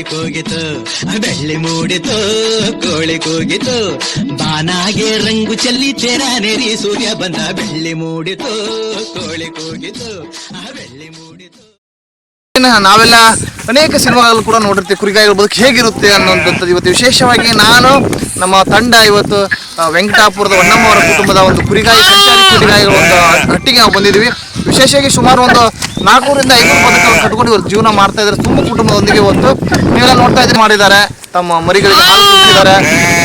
ಕೋಳಿ ಕೂಗಿತು, ಬೆಳ್ಳಿ ಮೂಡಿತು, ಕೋಳಿ ಕೂಗಿತು. ಬಾನಾಗೆ ರಂಗು ಚೆಲ್ಲಿ ತೆರ ನೆರಿ ಸೂರ್ಯ ಬಂದ, ಬೆಳ್ಳಿ ಮೂಡಿತು, ಕೋಳಿ ಕೂಗಿತು, ಬೆಳ್ಳಿ ಮೂಡಿತು. ನಾವೆಲ್ಲ ಅನೇಕ ಸಿನಿಮಾಗಳು ಕೂಡ ನೋಡಿರ್ತೀವಿ, ಕುರಿಗಾಯಿಗಳ ಬದುಕು ಹೇಗಿರುತ್ತೆ ಅನ್ನೋಂಥದ್ದು ಇವತ್ತು ವಿಶೇಷವಾಗಿ ನಾನು, ನಮ್ಮ ತಂಡ ಇವತ್ತು ವೆಂಕಟಾಪುರದ ಹೊನ್ನಮ್ಮ ಅವರ ಕುಟುಂಬದ ಒಂದು ಕುರಿಗಾಯಿ ಸಂಚಾರಿ ಕುರಿಗಾಯಿಗಳ ಒಂದು ಹಟ್ಟಿಗೆ ನಾವು ಬಂದಿದ್ದೀವಿ. ವಿಶೇಷವಾಗಿ ಸುಮಾರು ಒಂದು ನಾಲ್ಕೂರಿಂದ ಐನೂರು ಬದುಕನ್ನು ಕಟ್ಕೊಂಡು ಇವರು ಜೀವನ ಮಾಡ್ತಾ ಇದ್ದಾರೆ. ತುಂಬ ಕುಟುಂಬದೊಂದಿಗೆ ಇವತ್ತು ನೀವೆಲ್ಲ ನೋಡ್ತಾ ಇದ್ರೆ ಮಾಡಿದ್ದಾರೆ. ತಮ್ಮ ಮರಿಗಳಿಗೆ ಹಾಲು ಕುಡಿಸಿದ್ದಾರೆ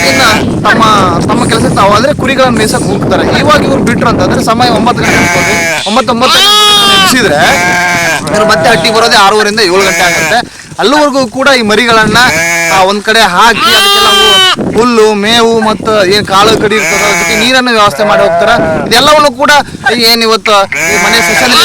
ಇನ್ನು ತಮ್ಮ ತಮ್ಮ ಕೆಲಸ ತಾವು ಆದರೆ ಕುರಿಗಳನ್ನು ಮೇಯ್ಸಕ್ಕೆ ಹೋಗ್ತಾರೆ. ಇವಾಗ ಇವ್ರು ಬಿಟ್ರು ಅಂತಂದ್ರೆ ಸಮಯ ಒಂಬತ್ತು ಗಂಟೆ ಒಂಬತ್ತೊಂಬತ್ತು ಇವ್ರು ಮತ್ತೆ ಅಟ್ಟಿ ಬರೋದೇ ಆರೂವರೆಯಿಂದ ಏಳು ಗಂಟೆ ಆಗುತ್ತೆ ಅಲ್ಲಿವರೆಗೂ ಕೂಡ ಈ ಮರಿಗಳನ್ನ ಒಂದ್ ಕಡೆ ಹಾಕಿ ಹುಲ್ಲು ಮೇವು ಮತ್ತು ಏನ್ ಕಾಳು ಕಡಿ ಇರ್ತದೆ ನೀರನ್ನು ವ್ಯವಸ್ಥೆ ಮಾಡಿ ಹೋಗ್ತಾರ ಇದೆಲ್ಲವನ್ನು ಕೂಡ ಏನ್ ಇವತ್ತು ಮನೆ ಸೊಸೈಟಿ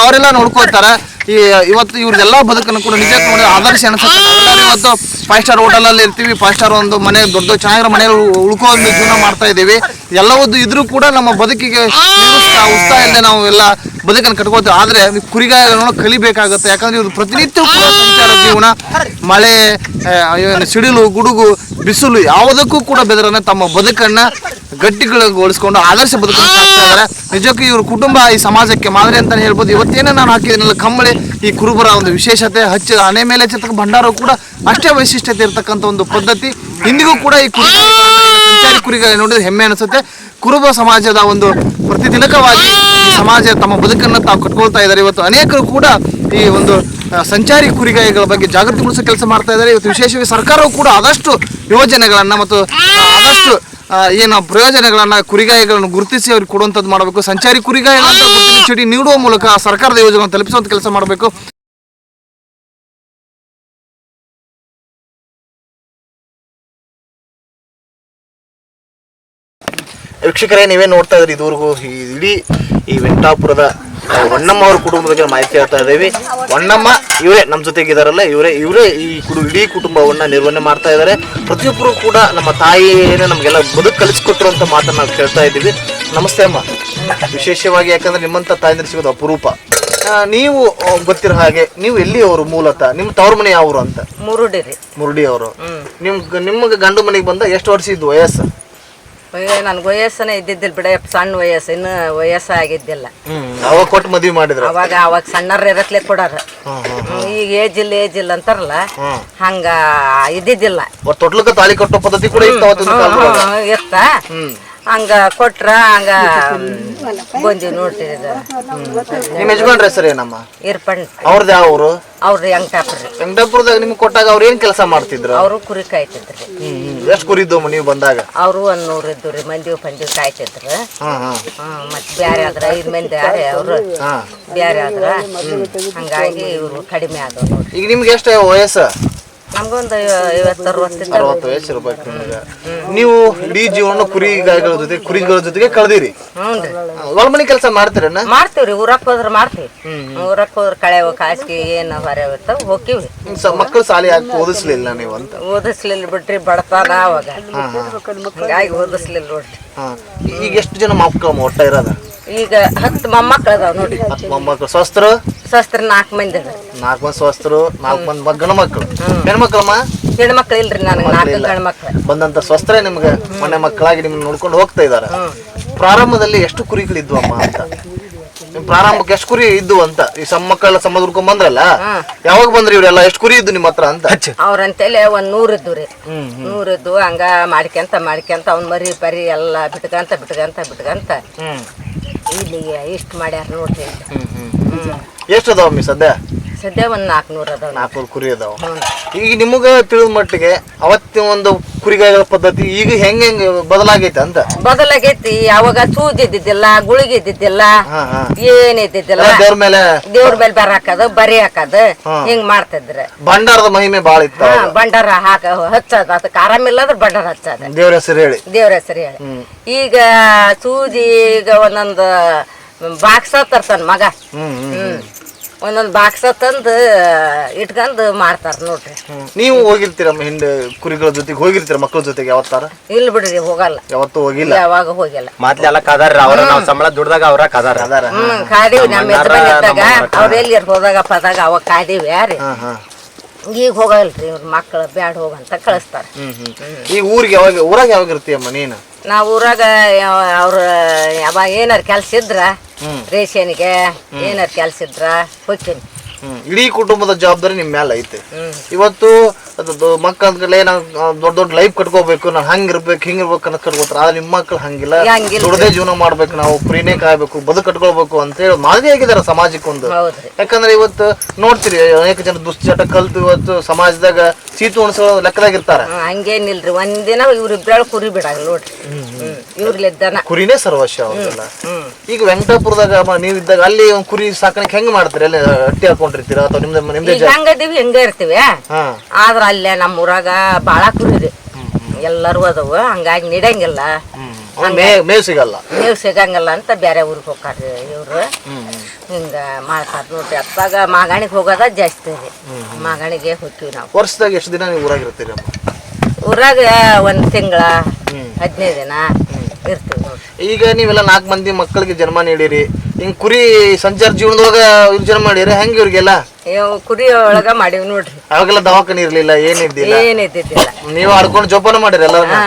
ಅವರೆಲ್ಲ ನೋಡ್ಕೊಳ್ತಾರ ಈ ಇವತ್ತು ಇವ್ರದೆಲ್ಲ ಬದುಕನ್ನು ಕೂಡ ನಿಜ ಆದರ್ಶ ಅನ್ಸುತ್ತೆ ಇವತ್ತು ಫೈವ್ ಸ್ಟಾರ್ ಹೋಟೆಲ್ ಅಲ್ಲಿ ಇರ್ತೀವಿ ಫೈವ್ ಸ್ಟಾರ್ ಒಂದು ಮನೆ ದೊಡ್ಡ ಚೆನ್ನಾಗಿರೋ ಮನೆಯಲ್ಲಿ ಉಳ್ಕೊಂಡು ಉಳ್ಕೋ ಜೀವನ ಮಾಡ್ತಾ ಇದ್ದೀವಿ ಎಲ್ಲವದ್ದು ಇದ್ರೂ ಕೂಡ ನಮ್ಮ ಬದುಕಿಗೆ ಉತ್ಸಾಹ ಇಲ್ಲದೆ ನಾವು ಎಲ್ಲ ಬದುಕನ್ನು ಕಟ್ಕೋತೀವಿ ಆದ್ರೆ ಕುರಿಗಾಯ ಕುರಿಗಾಯಿಗಳನ್ನ ಕಲಿಬೇಕಾಗುತ್ತೆ. ಯಾಕಂದ್ರೆ ಇವ್ರು ಪ್ರತಿನಿತ್ಯ ಕೂಡ ಸಂಚಾರ ಜೀವನ ಮಳೆ ಸಿಡಿಲು ಗುಡುಗು ಬಿಸಿಲು ಯಾವುದಕ್ಕೂ ಕೂಡ ಬೆದರನ್ನ ತಮ್ಮ ಬದುಕನ್ನ ಗಟ್ಟಿಗೊಳಿಸ್ಕೊಂಡು ಆದರ್ಶ ಬದುಕನ್ನು ಸಾಕ್ತಾ ಇದ್ದಾರೆ. ನಿಜಕ್ಕೂ ಇವ್ರ ಕುಟುಂಬ ಈ ಸಮಾಜಕ್ಕೆ ಮಾದರಿ ಅಂತಾನೆ ಹೇಳ್ಬೋದು. ಇವತ್ತೇನೇ ನಾನು ಹಾಕಿದ್ದೀನಲ್ಲ ಕಂಬಳಿ ಈ ಕುರುಬರ ಒಂದು ವಿಶೇಷತೆ. ಹಚ್ಚಿದ ಹಣೆ ಮೇಲೆ ಹಚ್ಚತಕ್ಕ ಭಂಡಾರ ಕೂಡ ಅಷ್ಟೇ ವೈಶಿಷ್ಟ್ಯತೆ ಇರತಕ್ಕಂಥ ಒಂದು ಪದ್ಧತಿ. ಇಂದಿಗೂ ಕೂಡ ಈ ಕುರಿ ಸಂಚಾರಿ ಕುರಿಗಳು ನೋಡಿದ್ರೆ ಹೆಮ್ಮೆ ಅನಿಸುತ್ತೆ. ಕುರುಬ ಸಮಾಜದ ಒಂದು ಪ್ರತಿದಿನಕವಾಗಿ ಸಮಾಜ ತಮ್ಮ ಬದುಕನ್ನು ತಾವು ಕಟ್ಕೊಳ್ತಾ ಇದ್ದಾರೆ. ಇವತ್ತು ಅನೇಕರು ಕೂಡ ಈ ಒಂದು ಸಂಚಾರಿ ಕುರಿಗಾಯಿಗಳ ಬಗ್ಗೆ ಜಾಗೃತಿ ಮೂಡಿಸೋ ಕೆಲಸ ಮಾಡ್ತಾ ಇದ್ದಾರೆ. ಇವತ್ತು ವಿಶೇಷವಾಗಿ ಸರ್ಕಾರವು ಕೂಡ ಆದಷ್ಟು ಯೋಜನೆಗಳನ್ನ ಮತ್ತು ಆದಷ್ಟು ಏನು ಪ್ರಯೋಜನಗಳನ್ನ ಕುರಿಗಾಯಿಗಳನ್ನು ಗುರುತಿಸಿ ಅವ್ರಿಗೆ ಕೊಡುವಂಥದ್ದು ಮಾಡಬೇಕು. ಸಂಚಾರಿ ಕುರಿಗಾಯಿಗಳಂತ ಗುರುತಿನ ಚೀಟಿ ನೀಡುವ ಮೂಲಕ ಸರ್ಕಾರದ ಯೋಜನೆಗಳನ್ನು ತಲುಪಿಸುವಂಥ ಕೆಲಸ ಮಾಡಬೇಕು. ವೀಕ್ಷಕರೇ ನೀವೇ ನೋಡ್ತಾ ಇದ್ರಿ ಇದುವರೆಗೂ ಈ ಇಡೀ ಈ ವೆಂಕಟಾಪುರದ ಹೊಣ್ಣಮ್ಮ ಅವ್ರ ಕುಟುಂಬದ ಬಗ್ಗೆ ಮಾಹಿತಿ ಹೇಳ್ತಾ ಇದ್ದೀವಿ. ಹೊಣ್ಣಮ್ಮ ಇವರೇ ನಮ್ಮ ಜೊತೆಗೆ ಇದಾರಲ್ಲ ಇವರೇ ಇವರೇ ಈ ಕುಡು ಇಡೀ ಕುಟುಂಬವನ್ನು ನಿರ್ವಹಣೆ ಮಾಡ್ತಾ ಇದ್ದಾರೆ. ಪ್ರತಿಯೊಬ್ಬರು ಕೂಡ ನಮ್ಮ ತಾಯಿಯೇ ನಮಗೆಲ್ಲ ಬದುಕು ಕಲಿಸ್ಕೊಟ್ರು ಅಂತ ಮಾತನ್ನು ನಾವು ಕೇಳ್ತಾ ಇದ್ದೀವಿ. ನಮಸ್ತೆ ಅಮ್ಮ. ವಿಶೇಷವಾಗಿ ಯಾಕಂದ್ರೆ ನಿಮ್ಮಂಥ ತಾಯಿ ಸಿಗೋದು ಅಪರೂಪ. ನೀವು ಗೊತ್ತಿರೋ ಹಾಗೆ ನೀವು ಎಲ್ಲಿ ಅವರು ಮೂಲತಃ? ನಿಮ್ಮ ತವ್ರ ಮನೆ ಯಾವರು ಅಂತ? ಮುರುಡಿ ಮುರುಡಿ ಅವರು ನಿಮ್ಗೆ ನಿಮ್ಗೆ ಗಂಡು ಮನೆಗೆ ಬಂದ ಎಷ್ಟು ವರ್ಷ ಇದ್ದು ವಯಸ್ಸು? ನನ್ಗೆ ವಯಸ್ಸನೇ ಇದ್ದಿದ್ದಿಲ್ಲ ಬಿಡ ಸಣ್ಣ ವಯಸ್ಸು ಇನ್ನು ವಯಸ್ಸ ಆಗಿದ್ದಿಲ್ಲ ಅವಾಗ ಕೊಟ್ಟು ಮದುವೆ ಮಾಡಿದ್ರು? ಅವಾಗ ಅವಾಗ ಸಣ್ಣರ ಇರತ್ಲೆ ಕೊಡಾರ. ಈಗ ಏಜ್ ಇಲ್ಲ ಏಜ್ ಇಲ್ಲ ಅಂತಾರಲ್ಲ ಹಂಗ ಇದ್ದಿದ್ದಿಲ್ಲ. ತಾಳಿ ಕಟ್ಟೋ ಪದ್ಧತಿ ಕೂಡ ಇತ್ತು ಹಂಗ ಕೊಟ್ರ ಹಂಗ ಬಂದಿವಿ ನೋಡ್ತಿದ್ದ. ನಿಮ್ ಯಜಮಾನ್ರ ಹೆಸರು ಏನಮ್ಮ? ಇರ್ಪಣ್. ಅವ್ರದ್ದು ಯಾವ ಊರು? ಅವ್ರ ಹೆಂಗ್ಟಾಪ್ರಿ ವೆಂಕಟಾಪುರದಾಗ ನಿಮ್ಗೆ ಕೊಟ್ಟಾಗ ಅವ್ರು ಏನ್ ಕೆಲಸ ಮಾಡ್ತಿದ್ರು? ಅವರು ಕುರಿ ಕಾಯ್ತಿದ್ರಿ ಎಷ್ಟು ಕುರಿ ಇದ್ದವು ನೀವು ಬಂದಾಗ? ಅವರು ಒಂದ್ ನೂರು ಇದ್ದು ರೀ ಮಂದಿ ಪಂದಿ ಕಾಯ್ತಿದ್ರು. ಮತ್ತೆ ಬ್ಯಾರೆ ಆದ್ರ ಐದ್ ಮಂದಿ ಯಾರೇ ಅವ್ರು. ಹಾ. ಬ್ಯಾರೆ ಆದ್ರ ಹಂಗಾಗಿ ಇವ್ರು ಕಡಿಮೆ ಆದವು ಈಗ ನಿಮ್ಗೆ ಎಷ್ಟು ವಯಸ್ಸು? ನಮ್ಗೊಂದು ಐವತ್ತು ಅರವತ್ತಿಂದ ಅರವತ್ತು ವಯಸ್ಸು ಇರ್ಬೇಕು ನಿಮ್ಗೆ. ನೀವು ಇಡೀ ಜೀವನ ಕುರಿಗಾಯಿಗಳ ಜೊತೆ ಕುರಿಗಳ ಜೊತೆಗೆ ಕಳೆದಿರಿ. ಹೊಲಮನಿ ಕೆಲಸ ಮಾಡ್ತೀರ ಮಾಡ್ತೀವ್ರಿ ಊರಕ್ ಹೋದ್ರೆ ಮಾಡ್ತೀವಿ. ಊರಕ್ ಹೋದ್ರೆ ಕಳೆ ಕಾಸಿಗೆ ಏನು ಹೊರೆ ಇರ್ತಾವ ಹೋಗಿವಿ ಮಕ್ಕಳು ಸಾಲಿ ಹಾಕಿ ಓದಿಸ್ಲಿಲ್ಲ ನೀವು ಅಂತ. ಓದಿಸ್ಲಿಲ್ಲ ಬಿಟ್ರಿ ಬಡತನ ಅವಾಗ. ಹಂಗಾಗಿ ಓದಿಸ್ಲಿಲ್ಲ ನೋಡ್ರಿ. ಈಗ ಎಷ್ಟು ಜನ ಮಕ್ಕಳು ಒಟ್ಟ ಇರೋದ? ಈಗ ಹತ್ತು ಮೊಮ್ಮಕ್ಳು ಅದಾವ ನೋಡ್ರಿ. ಹತ್ತು ಮೊಮ್ಮಕ್ಕಳು ಸ್ವಸ್ಥರು ಶಸ್ತ್ರ ನಾಲ್ಕು ಮಂದಿ ಅದ ನಾಲ್ಕು ಮಂದಿ ಸ್ವಸ್ಥರು ನಾಲ್ಕು ಮಂದಿ ಮಗ್- ಗಂಡು ಮಕ್ಕಳು ಹೆಣ್ಮಕ್ಳಮ್ಮ? ಹೆಣ್ಮಕ್ಳು ಇಲ್ರಿ ನನಗೆ ನಾಲ್ಕು ಗಂಡ್ಮಕ್ಳು. ಬಂದಂತ ಸ್ವಸ್ತ್ರ ನಿಮ್ಗೆ ಮನೆ ಮಕ್ಕಳಾಗಿ ನಿಮ್ಗೆ ನೋಡ್ಕೊಂಡು ಹೋಗ್ತಾ ಇದ್ದಾರೆ. ಪ್ರಾರಂಭದಲ್ಲಿ ಎಷ್ಟು ಕುರಿಗಳಿದ್ವು ಅಮ್ಮ ಅಂತ? ನಿಮ್ ಪ್ರಾರಂಭಕ್ಕೆ ಎಷ್ಟು ಕುರಿ ಇದ್ದು ಅಂತ? ಈ ಸಣ್ಣ ಮಕ್ಕಳೆಲ್ಲ ಸಂಬಂಧ ಹುಡ್ಕೊಂಡ್ ಬಂದ್ರಲ್ಲ? ಯಾವಾಗ ಬಂದ್ರಿ ಇವ್ರೆಲ್ಲ? ಎಷ್ಟು ಕುರಿ ಇದ್ದು ನಿಮ್ಮ ಹತ್ರ ಅಂತ? ಅವ್ರಂತೇಳಿ ಒಂದ್ ನೂರ್ ಇದ್ದು ರೀ. ನೂರ್ ಇದ್ದು ಹಂಗ ಮಾಡ್ಕೊಂತ ಮಾಡ್ಕೊಂತ ಅವ್ನ ಮರಿ ಪರಿ ಎಲ್ಲ ಬಿಟ್ಕಂತ ಬಿಟ್ಕಂತ ಬಿಟ್ಕಂತ. ಇಲ್ಲಿಗೆ ಇಷ್ಟು ಮಾಡ್ಯಾರ ನೋಡ್ರಿ ಎಷ್ಟು ಅದಾವ ಮಿ ಸದ್ಯ? ಸದ್ಯ ಒಂದ್ ನಾಲ್ಕುನೂರು ಅದಾವ ನಾಲ್ಕೂರು ಕುರಿ ಅದಾವ. ಈಗ ನಿಮಗ ತಿಳಿದ ಮಟ್ಟಿಗೆ ಅವತ್ತಿನ ಒಂದು ಕುರಿಗಾಯಿಗಳ ಪದ್ಧತಿ ಈಗ ಹೆಂಗ್ ಹೆಂಗ್ ಬದಲಾಗೈತೆ ಅಂತ? ಬದಲಾಗೈತಿ. ಅವಾಗ ಸೂಜಿ ಇದ್ದಿದ್ದಿಲ್ಲ ಗುಳಿಗೆ ಇದ್ದಿದ್ದಿಲ್ಲ ಹಾ ಹಾ. ಏನ್ ಇದ್ದಿದ್ದಿಲ್ಲ. ದೇವ್ರ ಮೇಲೆ ದೇವ್ರ ಮೇಲೆ ಬರ ಹಾಕದು ಬರಿ ಹಾಕದು ಹಿಂಗ್ ಮಾಡ್ತಿದ್ರ. ಭಂಡಾರದ ಮಹಿಮೆ ಬಾಳ ಇತ್ತು ಹಾ, ಬಂಡಾರ ಹಾಕ ಹಚ್ಚದ ಅದಕ್ಕೆ ಆರಾಮಿಲ್ಲ ಅಂದ್ರೆ ಬಂಡಾರ ಹಚ್ಚದ. ದೇವ್ರ ಹೆಸರು ಹೇಳಿ. ದೇವ್ರ ಹೆಸರು ಹೇಳಿ. ಈಗ ಸೂಜಿ ಈಗ ಒಂದೊಂದು ಬಾಕ್ಸ ತರ್ತಾನ ಮಗ. ಹ್ಮ್ ಹ್ಮ್. ಹ್ಮ್. ಒಂದೊಂದು ಬಾಕ್ಸ ತಂದು ಇಟ್ಕೊಂಡು ಮಾಡ್ತಾರ ನೋಡ್ರಿ. ನೀವು ಹೋಗಿರ್ತೀರಮ್ಮ ಹಿಂದೆ ಕುರಿಗಳ ಜೊತೆಗೆ ಹೋಗಿರ್ತೀರ ಮಕ್ಕಳ ಜೊತೆಗೆ ಯಾವತ್ತಾರ? ಇಲ್ಲ ಬಿಡ್ರಿ ಹೋಗಲ್ಲ. ಯಾವತ್ತೂ ಹೋಗಿಲ್ಲ? ಯಾವಾಗ ಹೋಗಿಲ್ಲ. ಮೊದ್ಲೆಲ್ಲ ಕದಾರ ಅವ್ರ ನಾವು ಸಂಬಳ ದುಡ್ದಾಗ ಅವ್ರ ಕದಾರ. ಅದಾರ ಹ್ಮ್ ಕಾದೀವಿ ನಮ್ಮ ಯಜಮಾನ್ ಇದ್ದಾಗ ಅವ್ರ ಎಲ್ಲಿ ಹೋದಾಗ ಪದಾಗ ಅವಾಗ ಕಾದೀವಿ ಯಾರಿ ಈಗ ಹೋಗಲ್ರಿ ಇವ್ರ ಮಕ್ಕಳು ಬ್ಯಾಡ ಹೋಗಂತ ಕಳಿಸ್ತಾರೆ. ಹ್ಮ್ ಹ್ಮ್. ಈ ಊರಿಗೆ ಯಾವಾಗ ಊರಾಗ ಯಾವಾಗ ಇರ್ತೀಯಮ್ಮ ನೀನು? ನಾವು ಊರಾಗ ಅವ್ರ ಯಾವಾಗ ಏನಾರ ಕೆಲ್ಸ ಇದ್ರ ರೇಷನ್ಗೆ ಏನಾರ ಕೆಲ್ಸ ಇದ್ರ ಹೋಗ್ತೀನಿ. ಇಡೀ ಕುಟುಂಬದ ಜವಾಬ್ದಾರಿ ನಿಮ್ಮ ಮೇಲೆ ಐತೆ. ಇವತ್ತು ಅದು ಮಕ್ಕಳ ಅಂದ್ಕಲೆ ದೊಡ್ಡ ದೊಡ್ಡ ಲೈಫ್ ಕಟ್ಕೋಬೇಕು ನಾನು ಹಂಗಿರ್ಬೇಕು ಹಿಂಗಿರ್ಬೇಕು ಅನ್ನೋ ಕಟ್ಕೋತಾರ. ಆದ್ರೆ ನಿಮ್ಮ ಮಕ್ಕಳು ಹಂಗಿಲ್ಲ. ದೊಡ್ಡದೇ ದುಡ್ದೇ ಜೀವನ ಮಾಡ್ಬೇಕು ನಾವು ಕುರಿನೇ ಕಾಯ್ಬೇಕು ಬದುಕು ಕಟ್ಕೊಳ್ಬೇಕು ಅಂತ ಹೇಳಿ ಮಾದರಿ ಆಗಿದಾರ ಸಮಾಜಕ್ಕೊಂದು. ಯಾಕಂದ್ರೆ ಇವತ್ತು ನೋಡ್ತೀರಿ ಅನೇಕ ಜನ ದುಶ್ಚಟ ಕಲ್ತು ಇವತ್ತು ಸಮಾಜದಾಗ ಸೀತು ಉಣಿಸೋ ಲೆಕ್ಕದಾಗ ಇರ್ತಾರ ಹಂಗೇನಿಲ್ರಿ. ಒಂದಿನ ಇವ್ರಿಬ್ರಾಳ್ ಕುರಿ ಬಿಡಾಗ ನೋಡ್ರಿ. ಇವ್ರಲ್ಲಿದ್ದಾನ ಕುರಿನೇ ಸರ್ವಸ್ವ ಅವ್ರಿಗೆಲ್ಲ ಈಗ ವೆಂಕಟಾಪುರದಾಗ ನೀವು ಇದ್ದಾಗ ಅಲ್ಲಿ ಒಂದ್ ಕುರಿ ಸಾಕಾಣಿಕೆ ಹೆಂಗ್ ಮಾಡ್ತೀರಿ? ಅಲ್ಲಿ ಅಟ್ಟಿ ಹಾಕೊಂಡಿರ್ತೀರ ಅಥವಾ ನಿಮ್ದು ನಿಮ್ದೇ ಹೆಂಗ ಹೆಂಗದೀವಿ ಹೆಂಗ ಇರ್ತೀವಿ. ಆದ್ರ ಅಲ್ಲೇ ನಮ್ಮ ಊರಾಗ ಬಾಳ ಕುರಿ ರೀ. ಎಲ್ಲರೂ ಅದಾವ ಹಂಗಾಗಿ ನೀಡಂಗಿಲ್ಲ. ಮೇವು ಮೇವ್ ಸಿಗಲ್ಲ. ನೀವು ಸಿಗಂಗಿಲ್ಲ ಅಂತ ಬೇರೆ ಊರಿಗೆ ಹೋಗ್ತಾರೆ ಇವರು. ಹಿಂಗ ಮಾಡ್ತಾರ ನೋಡ್ರಿ ಅತ್ತಾಗ ಮಾಗಾಣಿಗೆ ಹೋಗೋದ ಜಾಸ್ತಿ ರೀ. ಮಾಗಾಣಿಗೆ ಹೋಗ್ತೀವಿ ನಾವು. ವರ್ಷದಾಗ ಎಷ್ಟು ದಿನ ನೀವು ಊರಾಗ ಇರ್ತೀರಿ ಊರಾಗ ಒಂದು ತಿಂಗಳ ಹದಿನೈದು ದಿನ. ಇರ್ತೀವಿ ನೋಡ್ರಿ. ಈಗ ನೀವೆಲ್ಲ ನಾಲ್ಕು ಮಂದಿ ಮಕ್ಕಳಿಗೆ ಜನ್ಮ ನೀಡಿರಿ. ಹಿಂಗ್ ಕುರಿ ಸಂಚಾರ ಜೀವನದೊಳಗ ಇವ್ರು ಜನ್ಮ ಮಾಡಿರಿ ಹೆಂಗ್ ಇವ್ರಿಗೆಲ್ಲ? ಇವ್ ಕುರಿ ಒಳಗ ಮಾಡೀವಿ ನೋಡ್ರಿ. ಅವಾಗೆಲ್ಲ ದವಾಖಾನೆ ಇರ್ಲಿಲ್ಲ ಏನಿದ್ದಿಲ್ಲ ಏನ್ ಇದ್ದಿದ್ದಿಲ್ಲ. ನೀವು ಆಡ್ಕೊಂಡು ಜೋಪಾನ ಮಾಡಿರಿ ಎಲ್ಲ ಹಾ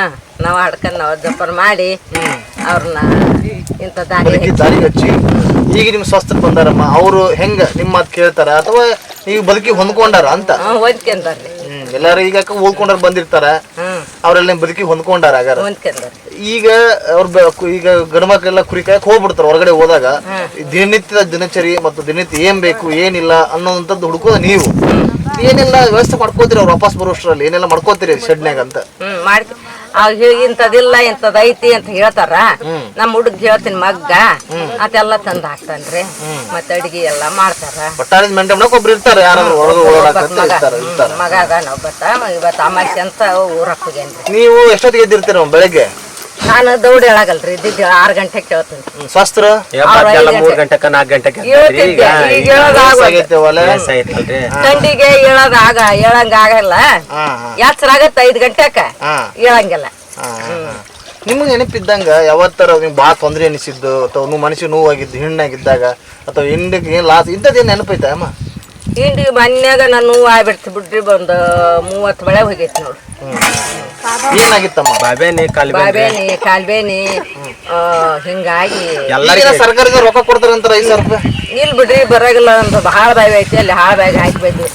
ನಾವ್ ಆಡ್ಕೊಂಡ್ ನಾವ್ ಮಾಡಿ ಅವ್ರನ್ನ ಇಂತ ದಾರಿ ದಾರಿ ಹಚ್ಚಿ ಈಗ ನಿಮ್ ಸ್ವಸ್ಥಕ್ಕೆ ಬಂದಾರಮ್ಮ ಅವರು ಹೆಂಗ ನಿಮ್ಮ ಮಾತು ಕೇಳ್ತಾರ? ಅಥವಾ ನೀವು ಬದುಕಿ ಹೊಂದ್ಕೊಂಡಾರ ಅಂತ? ಹೊಂದ್ಕೊಂಡಾರ್ರಿ. ಹ್ಮ್ ಎಲ್ಲಾರು ಈಗ ಓದ್ಕೊಂಡ್ರ ಬಂದಿರ್ತಾರ. ಅವರೆಲ್ಲ ನಿಮ್ ಬದುಕಿ ಹೊಂದ್ಕೊಂಡಾರ ಆಗಾರ ಈಗ ಅವ್ರ ಈಗ ಗಂಡ ಮಕ್ಕಳೆಲ್ಲ ಕುರಿ ಕಾಯಕ್ ಹೋಗ್ಬಿಡ್ತಾರ ಹೊರಗಡೆ ಹೋದಾಗ. ದಿನನಿತ್ಯದ ದಿನಚರಿ ಮತ್ತು ದಿನನಿತ್ಯ ಏನ್ ಬೇಕು ಏನಿಲ್ಲ ಅನ್ನೋಂಥದ್ದು ಹುಡುಕೋದ ನೀವು. ಏನೆಲ್ಲ ವ್ಯವಸ್ಥೆ ಮಾಡ್ಕೋತೀರಿ ಅವ್ರು ವಾಪಸ್ ಬರೋಷ್ಟ್ರಲ್ಲಿ? ಏನೆಲ್ಲ ಮಾಡ್ಕೋತೀರಿ ಶೆಡ್ನ್ಯಾಗ ಅಂತ ಹ್ಮ್ ಮಾಡ್ತಿ ಅವ್ ಹೇಳಿ ಇಂಥದಿಲ್ಲ ಇಂಥದ್ ಐತಿ ಅಂತ ಹೇಳ್ತಾರ. ನಮ್ಮ ಹುಡುಗ ಹೇಳ್ತೀನಿ ಮಗ್ಗ ಅದೆಲ್ಲ ತಂದ್ ಹಾಕ್ತಾನ್ರಿ. ಮತ್ತೆ ಅಡಿಗೆ ಎಲ್ಲ ಮಾಡ್ತಾರ. ಮಗ ಅದಾನ ಒಬ್ಬತ್ತ ಇವತ್ತು ಅಮಾಸೆ ಅಂತ ಊರಕ್ಕೆ ಹೋಗ್ಯಾನ್ರಿ. ನೀವು ಎಷ್ಟೊತ್ತಿಗೆ ಎದ್ದಿರ್ತೀರ ಬೆಳಗ್ಗೆ? ನಾನು ದೌಡ್ ಹೇಳಾಗಲ್ರಿ ಇದ್ದಿದ್ದು ಆರು ಗಂಟೆಗೆ ಕೇಳ್ತೀನಿ. ಸ್ವಸ್ತ್ರ? ಮೂರ್ ಗಂಟೆಕ ನಾಲ್ಕು. ಈಗ ಹೇಳ್ತಿದ್ದೆ, ಈಗ ಹೇಳೋದ್ ಆಗೋದು. ತಂಡಿಗೆ ಹೇಳೋದ್ ಆಗ ಹೇಳಂಗ ಆಗಲ್ಲ. ಆಗತ್ತ ಐದ್ ಗಂಟೆಕ. ಹಾ. ಹೇಳಂಗಿಲ್ಲ. ನಿಮ್ಗೆ ನೆನಪಿದ್ದಂಗ ಯಾವತ್ತರ ನಿಮ್ಗೆ ಭಾಳ ತೊಂದರೆ ಅನಿಸಿದ್ದು ಅಥವಾ ನೀವು ಮನುಷ್ಯ ನೋವಾಗಿದ್ದು ಹೆಣ್ಣಾಗಿದ್ದಾಗ ಅಥವಾ ಹೆಣ್ಣಿಗೆ ಏನು ಲಾಸ್ ಇಂಥದ್ದೇನು ನೆನಪೈತಾ ಅಮ್ಮ? ಹಿಂಡಿ ಮನ್ಯಾಗ ನಾನು ನೋವು ಆಗ್ಬಿಡ್ತು ಬಿಡ್ರಿ ಒಂದು ಮೂವತ್ತು ಬಳೆ ಹೋಗೈತಿ ನೋಡ್ರಿ ಏನಾಗಿತ್ತಮ್ಮ? ಬಾಬೇನಿ ಕಾಲಿಬೇನಿ? ಬಾಬೇನಿ ಕಾಲ್ಬೇನಿ ಹಿಂಗಾಗಿ. ಎಲ್ಲರಿಗೂ ಸರ್ಕಾರದಿಂದ ರೊಕ್ಕ ಕೊಡ್ತಾರಂತ ಐದು ಸಾವಿರ ರೂಪಾಯಿ. ಇಲ್ ಬಿಡ್ರಿ ಬರಾಗಿಲ್ಲ ಅಂತ ಭಾಳ ಬಾವಿ ಐತಿ ಅಲ್ಲಿ ಹಾಳ ಬ್ಯಾಗ್ ಹಾಕ್ಬೇಕು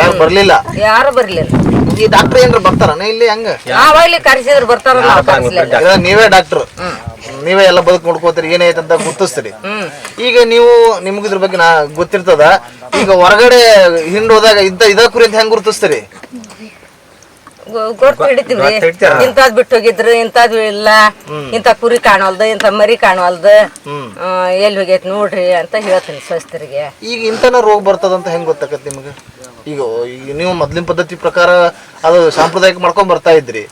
ಯಾರು ಬರ್ಲಿಲ್ಲ? ಯಾರು ಬರ್ಲಿಲ್ಲ. ಈ ಡಾಕ್ಟರ್ ಏನ್ರ ಬರ್ತಾರನ ಇಲ್ಲಿ ಹಂಗ? ನಾವಾಗ್ಲಿ ಕರೆಸಿದ್ರು ಬರ್ತಾರ ನಾವು ನೀವೇ ಡಾಕ್ಟರ್ ನೀವೇ ಎಲ್ಲ ಬದುಕು ನೋಡ್ಕೋತೀರಿ ಏನೈತೆ ಅಂತ ಗುರ್ತಿಸ್ತೀರಿ. ಈಗ ನೀವು ನಿಮ್ಗೆ ಇದ್ರ ಬಗ್ಗೆ ನಾ ಗೊತ್ತಿರ್ತದ. ಈಗ ಹೊರಗಡೆ ಹಿಂಡ್ ಹೋದಾಗ ಇಂತ ಇದ ಕುರಿ ಅಂತ ಹೆಂಗ್ ಗುರ್ತಿಸ್ತೀರಿ? ಇಂತಾದ್ ಗೊತ್ತು ಹಿಡಿತೀವಿ. ಇಂಥದ್ ಬಿಟ್ಟು ಹೋಗಿದ್ರು ಇಂಥದ್ದು ಇಲ್ಲ. ಇಂಥ ಕುರಿ ಕಾಣವಲ್ದು ಇಂತ ಮರಿ ಕಾಣವಲ್ದು. ಆ, ಎಲ್ಲಿ ಹೋಗೈತಿ ನೋಡ್ರಿ ಅಂತ ಹೇಳ್ತೀನಿ ಸ್ವಸ್ಥರಿಗೆ. ಈಗ ಇಂತನ ರೋಗ ಬರ್ತದಂತ ಹೆಂಗ್ ಗೊತ್ತಾಗತ್ತೆ ನಿಮ್ಗೆ? ಈಗ ಈಗ ನೀವು ಮೊದ್ಲಿನ ಪದ್ಧತಿ ಪ್ರಕಾರ ಅದು ಸಾಂಪ್ರದಾಯಿಕ ಮಾಡ್ಕೊಂಡ್ ಬರ್ತಾ ಇದ್ರಿ.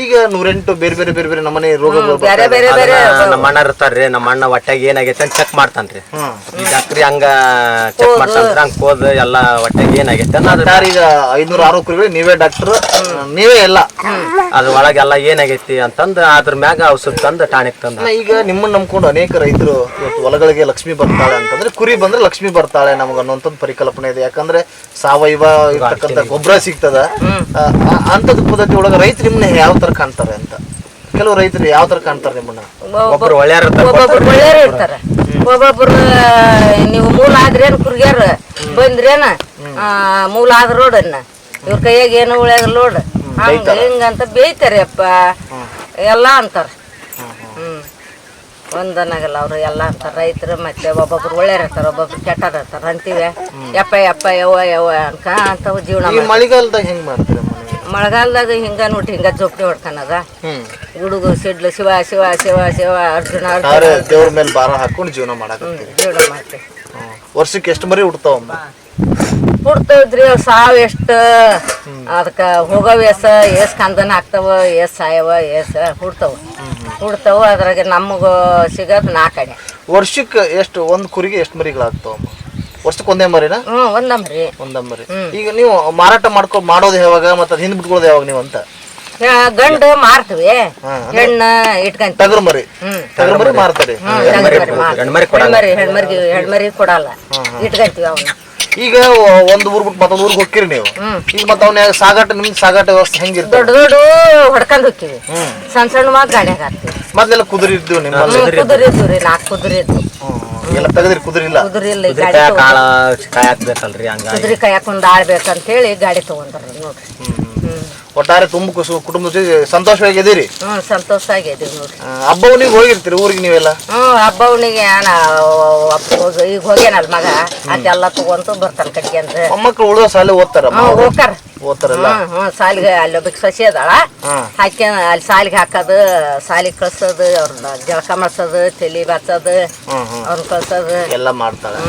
ಈಗ ನೂರೆಂಟು ಬೇರೆ ಬೇರೆ ಬೇರೆ ಬೇರೆ ನಮ್ಮನೆ ರೋಗ ಬೇರೆ ಬೇರೆ ಬೇರೆ. ನಮ್ಮ ಅಣ್ಣ ಇರ್ತಾರ್ರಿ ನಮ್ಮ ಅಣ್ಣ ಹೊಟ್ಟೆಗೆ ಏನಾಗೈತೆ ಅಂತ ಚೆಕ್ ಮಾಡ್ತಾನ್ರಿ. ಈ ಡಾಕ್ಟ್ರಿ ಹಂಗ ಚೆಕ್ ಮಾಡ್ತಾನ್ರಿ ಹಂಗ ಹೋದ್ ಎಲ್ಲ ಹೊಟ್ಟೆಗೆ ಏನಾಗೈತೆ ಅಂತ ಈಗ ಐನೂರ ಆರು ಕುರಿಗಳು ನೀವೇ ಡಾಕ್ಟರ್ ನೀವೇ ಎಲ್ಲ. ಅದ್ರ ಒಳಗೆಲ್ಲ ಏನಾಗೈತಿ ಅಂತಂದು ಅದ್ರ ಮ್ಯಾಗ ಔಷಧ ತಂದು ಟಾನಿಕ್ ತಂದು ಈಗ ನಿಮ್ಮನ್ನ ನಂಬ್ಕೊಂಡು ಅನೇಕ ರೈತರು ಇವತ್ತು ಹೊಲಗಳಿಗೆ ಲಕ್ಷ್ಮಿ ಬರ್ತಾಳೆ ಅಂತಂದ್ರೆ ಕುರಿ ಬಂದ್ರೆ ಲಕ್ಷ್ಮಿ ಬರ್ತಾಳೆ ನಮ್ಗೆ ಅನ್ನೋಂಥದ್ದು ಪರಿಕಲ್ಪನೆ ಇದೆ. ಯಾಕಂದ್ರೆ ಸಾವಯವ ಇರ್ತಕ್ಕಂಥ ಗೊಬ್ಬರ ಸಿಗ್ತದ? ಅಂತದ ಪದ್ಧತಿ ಒಳಗ ರೈತರು ನಿಮ್ಮನ್ನ ಯಾವ ತರ ಕಾಣ್ತಾರೆ ಅಂತ? ಕೆಲವು ರೈತರು ಯಾವ ತರ ಕಾಣ್ತಾರೆ ನಿಮ್ಮನ್ನ? ಒಬ್ಬರು ಒಳ್ಳೆಯವ್ರು ಇರ್ತಾರೆ. ಒಬ್ಬೊಬ್ರು ಒಳ್ಳೆಯವ್ರು ಇರ್ತಾರ. ಒಬ್ಬೊಬ್ರು ನೀವು ಮೂಲ ಆದ್ರೇನ್ ಕುರ್ಗ್ಯಾರ ಬಂದ್ರೇನ? ಆ, ಮೂಲ ಆದ್ರ ನೋಡನ್ನ ಇವ್ರ ಕೈಯಾಗ ಏನು ಉಳ್ಯಾಗ ನೋಡ್ ಹಂಗ ಹಿಂಗಂತ ಬೇಯ್ತಾರೆ ಅಪ್ಪ. ಎಲ್ಲ ಅಂತಾರ. ಒಂದನಾಗಲ್ಲ ಅವರು ಎಲ್ಲ ಅಂತಾರ. ರೈತರು ಮತ್ತೆ ಒಬ್ಬೊಬ್ರು ಒಳ್ಳೆಯವ್ರು ಇರ್ತಾರೆ ಒಬ್ಬೊಬ್ರು ಕೆಟ್ಟದ ಇರ್ತಾರೆ ಅಂತೀವಿ. ಯಪ್ಪ ಯಪ್ಪ ಯವ್ವ ಯವ್ವ ಅನ್ಕ ಅಂತ ಜೀವನ ಈ ಮಳೆಗಾಲದಾಗ ಹೆಂಗ್ ಮಾಡ್ತೀರಿ? ಮಳೆಗಾಲದಾಗ ಹಿಂಗ ನೋಡಿ ಹಿಂಗ ಜೋಪ್ಟಿ ಹೊಡ್ಕನದ ಹ್ಮ್. ಗುಡುಗು ಸಿಡ್ಲು ಶಿವ ಶಿವ ಶಿವ ಶಿವ ಅರ್ಜುನ ದೇವ್ರ ಮೇಲೆ ಭಾರ ಹಾಕೊಂಡು ಜೀವನ ಮಾಡಕತ್ತೀವಿ ಜೀವನ ಮಾಡ್ತೀವಿ. ಹ್ಮ್. ವರ್ಷಕ್ಕೆ ಎಷ್ಟು ಮರಿ ಹುಡ್ತಾವಮ್ಮ ಹುಡ್ತದ್ರಿ ಸಾವ್ ಎಷ್ಟು ಅದಕ್ಕೆ ಹೋಗವ ಎಸ್ ಎಸ್ ಕಂದನ ಆಗ್ತಾವ ಎಸ್ ಸಾಯವ ಎಸ್ ಹುಡ್ತಾವ. ಹುಡ್ತಾವ ಅದ್ರಾಗ ನಮಗ ಸಿಗೋದು ನಾಲ್ಕಡೆ ವರ್ಷಕ್ಕೆ ಎಷ್ಟು ಒಂದ್ ಕುರಿಗೆ ಎಷ್ಟು ಮರಿಗಳಾಗ್ತಾವ ವರ್ಷಕ್ಕೆ ಒಂದೇ ಮರಿನಾ? ಹ್ಞೂ ಒಂದಮ್ರಿ ಒಂದೇ ಮರಿ. ಈಗ ನೀವು ಮಾರಾಟ ಮಾಡ್ಕೊ ಮಾಡೋದು ಯಾವಾಗ ಮತ್ತೆ ಹಿಂದ್ ಬಿಟ್ಕೊಳೋದು ಯಾವಾಗ ನೀವು ಅಂತ? ಗಂಡು ಮಾರ್ತೀವಿ. ಹೆಣ್ಣು ಇಟ್ಕೊಂಡ್ ಟಗರ್ ಮರಿ. ಟಗರ್ ಮರಿ ಮಾರ್ತಾರೆ. ಹೆಣ್ಮರಿ ಹೆಣ್ಮರಿ ಹೆಣ್ಮರಿ ಕೊಡಲ್ಲ. ಇಟ್ಕಂತೀವಿ ಅವನ್ನ. ಈಗ ಒಂದ್ ಊರ್ ಬಿಟ್ಟು ಮತ್ತೊಂದ್ ಊರಿಗೆ ಹೋಗ್ತೀರಿ ನೀವು. ಈಗ ಮತ್ತ ಅವ್ನ ಸಾಗಾಟ ನಿಮ್ದು ಸಾಗಾಟ ವ್ಯವಸ್ಥೆ ಹೆಂಗಿರ್ತದೆ ದೊಡ್ಡ ದೊಡ್ಡ ಹೊಡ್ಕೊಂಡ್ ಹೋಗ್ತೀವಿ. ಸಣ್ಣ ಸಣ್ಣ ಮಾತು ಗಾಡಿಯಾಗ ಹಾಕ್ತೀವಿ. ಮೊದ್ಲೆಲ್ಲ ಕುದುರೆ ಇದ್ದು ನಿಮ್ಮ ಕುದುರೆ ಇದ್ದು ರೀ ನಾಲ್ಕು ಕುದುರೆ ಇದ್ದು ಎಲ್ಲ ತೆಗೆದ್ರಿ ಕುದುರೆ ಇಲ್ಲ. ಕುದುರೆ ಇಲ್ಲ ಈ ಗಾಡಿ ಕಾಯ ಕಾಳ ತಗೊಂಡ್- ಕಾಯ ಹಾಕ್ಬೇಕಲ್ರಿ ಹಂಗಾಗಿ. ಕುದುರೆ ಕಾಯಕ್ ಒಂದ್ ಆಳ್ ಬೇಕಂತೇಳಿ ಗಾಡಿ ತಗೊಂಡ್ರಿ ನೋಡ್ರಿ. ಒಟ್ಟಾರೆ ತುಂಬ ಕುಸು- ಕುಟುಂಬದ ಜೊತೆ ಸಂತೋಷವಾಗಿ ಇದೀರಿ ಹ್ಮ್ ಸಂತೋಷ ಆಗೈತಿ ನೋಡ್ರಿ. ಹಬ್ಬ ಹೋಗಿರ್ತೀರಿ ಊರಿಗೆ ನೀವೆಲ್ಲ? ಹ್ಮ್ ಹಬ್ಬ ಅವನಿಗೆ ಈಗ ಹೋಗ್ಯಾನಲ್ ಮಗ. ಅದೆಲ್ಲ ತಗೊಂತು ಬರ್ತಾನ ಕಟ್ಗೆ ಅಂತ. ಮೊಮ್ಮಕ್ಳು ಉಳಿದ ಶಾಲೆ ಓದ್ತಾರ ಹ್ಞೂ ಹೋಗ್ತಾರ. ಓದ್ತಾರಲ್ಲ? ಸಾಲಿಗೆ ಅಲ್ಲಿ ಒಬ್ಬಕ್ಕೆ ಸಸಿ ಅದಾಳ. ಹಾಕಿ ಅಲ್ಲಿ ಸಾಲಿಗೆ ಹಾಕೋದು ಸಾಲಿಗೆ ಕಳ್ಸೋದು ಅವ್ರನ್ನ ಜಳಕ ಮಾಡ್ಸೋದು ತಲೆ ಬಾಚೋದು ಹ್ಮ್ ಹ್ಮ್. ಅವ್ರನ್ನ ಕಳ್ಸೋದು. ಎಲ್ಲ ಮಾಡ್ತಾಳೆ.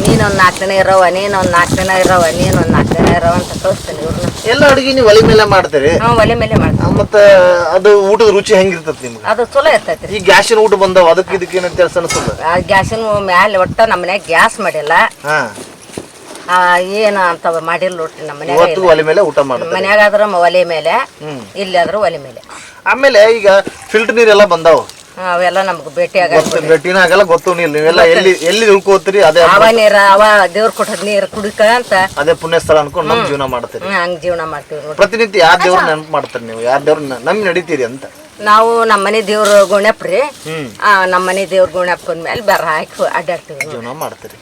ನೀನೊಂದ್ ನಾಲ್ಕು ದಿನ ಇರವ ನೀನೊಂದು ನಾಲ್ಕು ದಿನ ಇರವ ನೀನೊಂದು ನಾಲ್ಕು ದಿನ ಇರವ ಅಂತ ಕಳಿಸ್ತೀನಿ ಎಲ್ಲ ಅಡುಗೆ ನೀವು ಒಲೆ ಮೇಲೆ ಮಾಡ್ತೀರಿ? ಹ್ಞೂ ಒಲೆ ಮೇಲೆ ಮಾಡ್ತೀವಿ. ಆ, ಮತ್ತ ಅದು ಊಟದ ರುಚಿ ಹೆಂಗಿರ್ತದ ನಿಮ್ಗೆ? ಅದು ಚಲೋ ಇರ್ತೈತಿ ಈ ಗ್ಯಾಸಿನ ಊಟ ಬಂದಾವ ಅದಕ್ಕೆ ಇದಕ್ಕೆ ಏನಂತ ಕೆಲಸ ಅನ್ಸದ ಆ ಗ್ಯಾಸಿನ ಮ್ಯಾಲೆ ಒಟ್ಟ ನಮ್ಮ ಮನ್ಯಾಗ ಗ್ಯಾಸ್ ಮಾಡಿಲ್ಲ. ಹಾ. ಆ, ಏನು ಅಂತ ಮಾಡಿಲ್ಲ ನೋಡ್ರಿ ನಮ್ಮ ಮನ್ಯಾಗ ಇವತ್ತು ಒಲೆ ಮೇಲೆ ಊಟ ಮಾಡ್ತಾರೆ. ಮನ್ಯಾಗ ಆದ್ರ ಮ- ಒಲೆ ಮೇಲೆ ಇಲ್ಲಿ ಆದ್ರ ಒಲೆ ಮೇಲೆ. ಆಮೇಲೆ ಈಗ ಫಿಲ್ಟರ್ ನೀರೆಲ್ಲ ಬಂದಾವ. ಅವೆಲ್ಲ ನಮ್ಗೆ ಭೇಟಿ ಆಗಲ್ಲ ಭೇಟಿನ ಆಗಲ್ಲ ಗೊತ್ತು ನೀವೆಲ್ಲ ಎಲ್ಲಿ ಎಲ್ಲಿ ಉಳ್ಕೋತೀರಿ ಅದೇ ಅವ ನೀರ ಅವ ದೇವ್ರ ಕೊಟ್ಟದ್ ನೀರ್ ಕುಡಿಕ ಅಂತ ಅದೇ ಪುಣ್ಯ ಸ್ಥಳ ಅನ್ಕೊಂಡು ನಮ್ ಜೀವನ ಮಾಡ್ತೀರಿ. ಹಂಗ್ ಜೀವನ ಮಾಡ್ತೀವಿ ನೋಡ್ರಿ. ಪ್ರತಿನಿತ್ಯ ಯಾರ ದೇವ್ರ ನೆನಪು ಮಾಡ್ತೀರಿ ನೀವು? ಯಾರ ದೇವ್ರ ನಮ್ಗೆ ನಡೀತೀರಿ ಅಂತ. ನಾವು ನಮ್ಮ ಮನೆ ದೇವ್ರ ಗುಣಪ್ರಿ ನಮ್ಮನೆ ಆ ನಮ್ಮ ಮನೆ ದೇವ್ರ ಗುಣಪ್ಪ ಮೇಲೆ ಬರ ಹಾಕಿ ಅಡ್ಡಾಡ್ತೀವಿ. ಜೀವನ ಮಾಡ್ತೀರಿ.